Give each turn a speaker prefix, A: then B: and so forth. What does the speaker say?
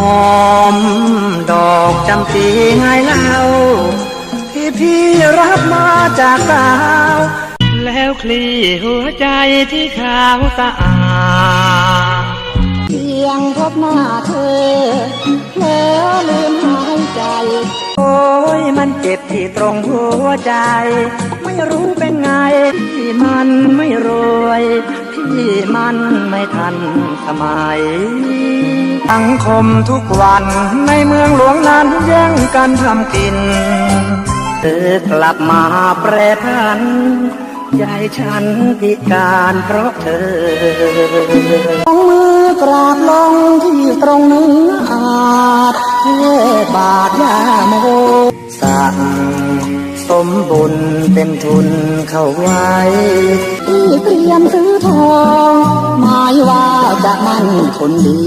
A: หอมดอกจำปีไงเล่าที่พี่รับมาจากสาว แล้วคลี่หัวใจที่ขาวสะอาด
B: เพียงพบหน้าเธอเผลอลืมหายใจ
A: โอ้ยมันเจ็บที่ตรงหัวใจ ไม่รู้เป็นไงพี่มันไม่รวยพี่มันไม่ทันสมัย สังคมทุกวันในเมืองหลวงนั้นแย่งกันทำกินเธอกลับมาแปรพันใจฉันพิการเพราะเธอ
B: ต้องมือกราบลงที่ตรงเนื้ออาจเทบาทยาโม
A: สั่งสมบุญเป็นทุนเข้าไว้
B: ที่เตรียมซื้อทองหมายว่าจะมั่นคนดี